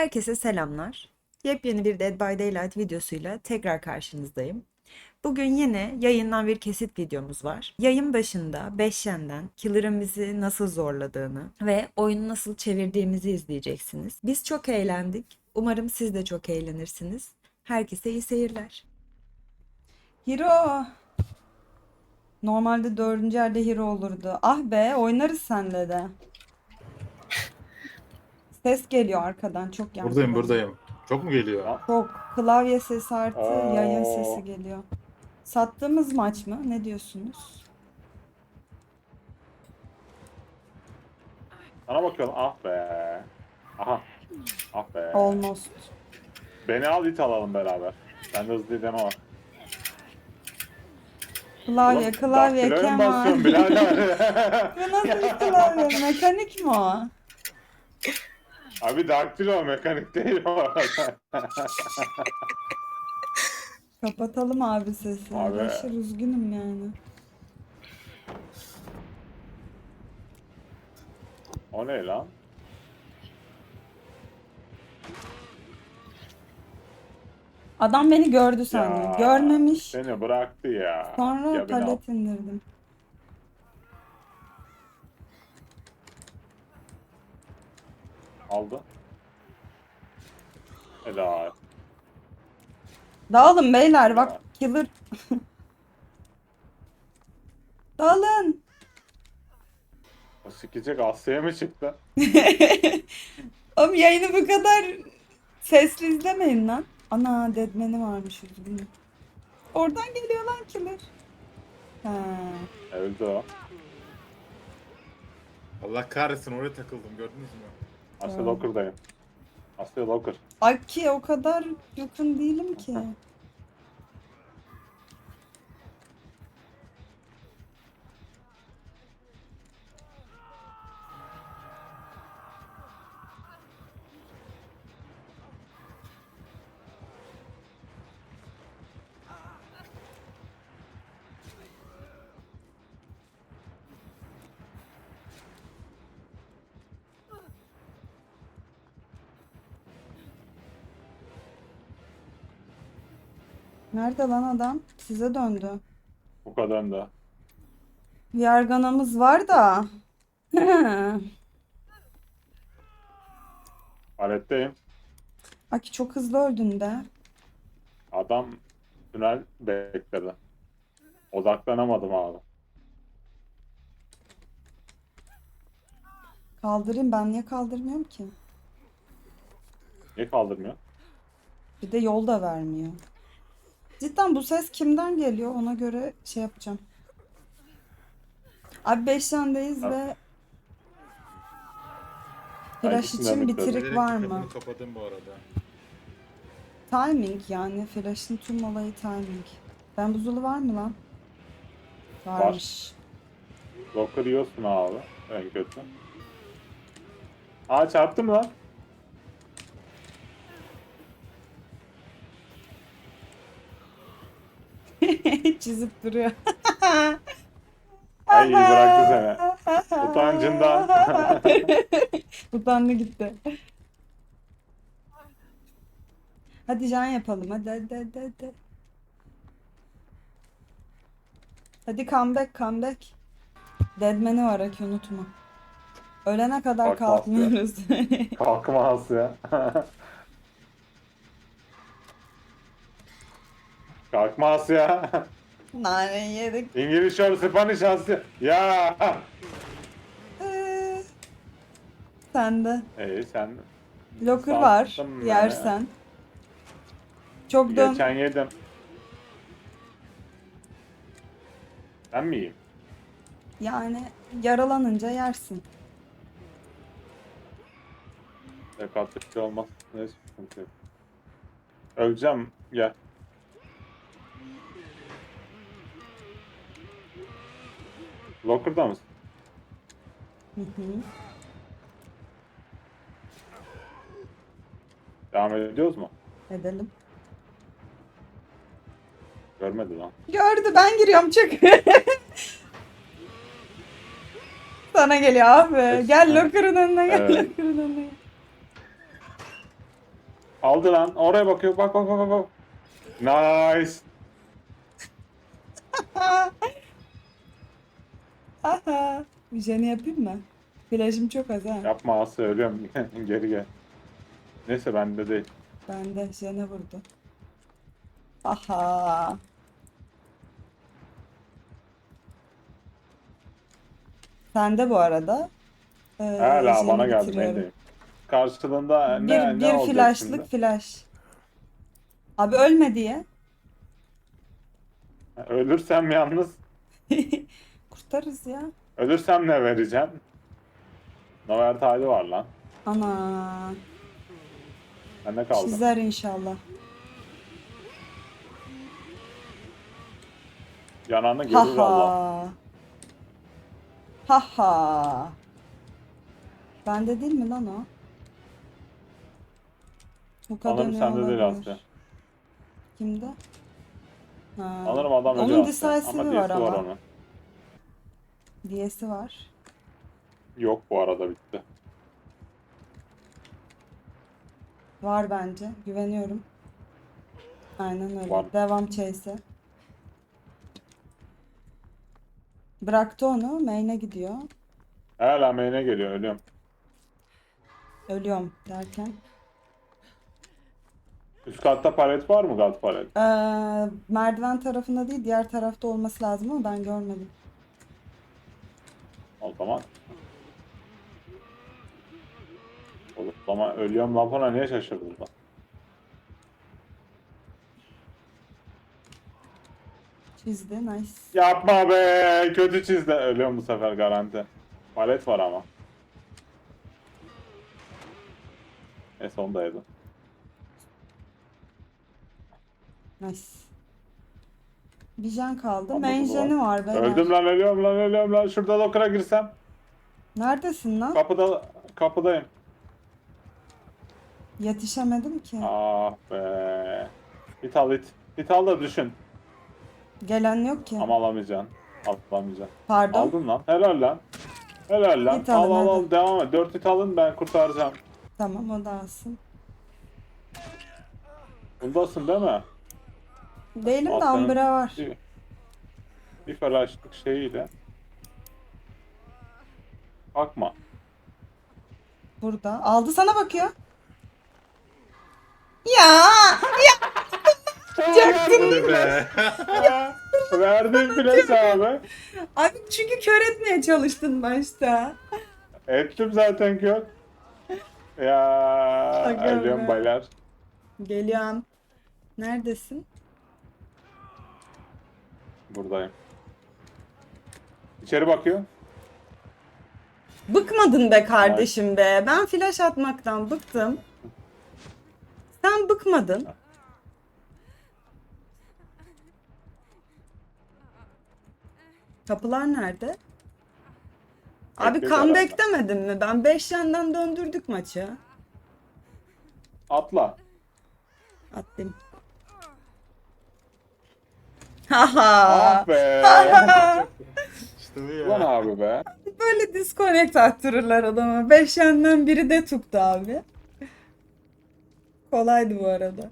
Herkese selamlar. Yepyeni bir Dead by Daylight videosuyla tekrar karşınızdayım. Bugün yine yayından bir kesit videomuz var. Yayın başında Beşyen'den Killer'ın bizi nasıl zorladığını ve oyunu nasıl çevirdiğimizi izleyeceksiniz. Biz çok eğlendik. Umarım siz de çok eğlenirsiniz. Herkese iyi seyirler. Hiro! Normalde dördüncü yerde Hiro olurdu. Ah be oynarız senle de. Ses geliyor arkadan çok yankılı. Buradayım buradayım. Çok mu geliyor? Çok. Klavye sesi artı Aa. yayın sesi geliyor. Sattığımız maç mı? Ne diyorsunuz? Sana bakıyorum ah be. Aha. Ah be. Almost. Beni al it alalım beraber. Ben de hızlı ideme var. Klavye, klavye, keman. Bu nasıl bir klavye? Mekanik mi o? Abi daktilo mekanik değil o. Kapatalım abi sesi. Abi. Aşırı üzgünüm yani. o ne lan? Adam beni gördü sandım. Ya, Görmemiş. Seni bıraktı ya. Sonra Ya beni al. palet indirdim. Aldı. Helal. Dağılın beyler bak killer. Dağılın. O sikecek Asya'ya mı çıktı? Oğlum yayını bu kadar sesli izlemeyin lan. Ana deadman'i varmış üzgünüm. Oradan geliyor lan killer. Ha. Öldü o. Allah kahretsin oraya takıldım gördünüz mü? Asya. Locker'dayım. Asya Locker. Ay ki o kadar yakın değilim ki. Nerede lan adam? Size döndü. Bu kadar da. Yarganamız var da. Aletteyim. Aki çok hızlı öldün de. Adam tünel bekledi. Odaklanamadım abi. Kaldırayım ben niye kaldırmıyorum ki? Niye kaldırmıyor? Bir de yol da vermiyor. Cidden bu ses kimden geliyor ona göre şey yapacağım. Abi 5 yandeyiz Abi. ve Flash için bitirik var mı? kapadım bu arada. Timing yani Flash'ın tüm olayı timing. Ben buzulu var mı lan? Varmış. Locker yiyorsun abi. En kötü. Aa çarptım lan. Çizip duruyor. Ay bıraktı seni. Utancından. Utandı gitti. Hadi can yapalım. Hadi hadi hadi hadi. Hadi comeback comeback. Deadman'i var Aki unutma. Ölene kadar Bak, bak ya. kalkmıyoruz. Kalkma Kalkma Asya. Nane yedik. İngiliz or Spanish Asya. Ya. Ee, Sen de. İyi sen. Locker var. Sattım ben. Yersen. Çok dön. Geçen yedim. Ben mi yiyeyim? Yani yaralanınca yersin. Sakatlık olmaz. Ne sıkıntı yok. Öleceğim. Gel. Locker'da mısın? Hı hı. Devam ediyoruz mu? Edelim. Görmedi lan. Gördü ben giriyorum çık. Sana geliyor abi. Gel locker'ın önüne gel Evet. locker'ın önüne. Aldı lan. Oraya bakıyor. Bak bak bak bak, bak. Nice. Aha. Bir jeni yapayım mı? Flash'ım çok az ha. Yapma söylüyorum. Geri gel. Neyse bende değil. Ben de jene vurdu. Aha. Sen de bu arada. Ee, Hala bana geldi. bitiriyorum. Neydi? Karşılığında Bir, ne, ne bir olacak flashlık şimdi? flash. Abi ölme diye. Ölürsem yalnız. Kurtarız ya. Ölürsem ne vereceğim? Nover tali var lan. Ana. Ben ne kaldım? Çizer inşallah. Yanağını görür Allah. Ha ha. Ha ha. Bende değil mi lan o? Bu kadar Sanırım ne sende değil? Aslı. Kimde? Ha. Sanırım adam Onun decisive'i Ama var DS'i ama. var onun. Diyesi var. Yok bu arada bitti. Var bence. Güveniyorum. Aynen öyle. Var. Devam chase'e. Bıraktı onu. Main'e gidiyor. Hala main'e geliyor ölüyorum. Ölüyorum derken. Üst katta palet var mı kat palet? Ee, merdiven tarafında değil diğer tarafta olması lazım ama ben görmedim. O zaman. O zaman ölüyorum lafına niye şaşırdın lan? Çizdi. Nice. Yapma be! Kötü çizdi. Ölüyorum bu sefer garanti. Palet var ama. Da yedim. Nice. Bir jen kaldı. Main bu var. beyler. Öldüm lan ölüyorum lan ölüyorum lan. Şurada lokra girsem. Neredesin lan? Kapıda kapıdayım. Yetişemedim ki. Ah be. Hit al hit. Hit al da düşün. Gelen yok ki. Ama alamayacaksın. Alamayacaksın. Pardon. Aldın lan. Helal lan. Helal lan. Hit al alın, al al hadi. devam et. 4 hit alın ben kurtaracağım. Tamam o da alsın. Bundasın değil mi? Değilim de Aferin. Ambra var. Bir, bir flashlık şeyiyle. Bakma. Burada. Aldı sana bakıyor. Ya! Hadi be. Verdim flash abi. Abi çünkü kör etmeye çalıştın başta. Ettim zaten kör. Ya Aga ölüyorum be. baylar. Geliyorum. Neredesin? Buradayım. İçeri bakıyor. Bıkmadın be kardeşim be. Ben flash atmaktan bıktım. Sen bıkmadın. Kapılar nerede? Abi Bekliyor comeback herhalde. demedin mi? Ben 5 yandan döndürdük maçı. Atla. Attım. Haha. Ah be. İşte bu Ulan ya. abi be. Böyle disconnect attırırlar adama. 5 yandan biri de tuttu abi. Kolaydı bu arada.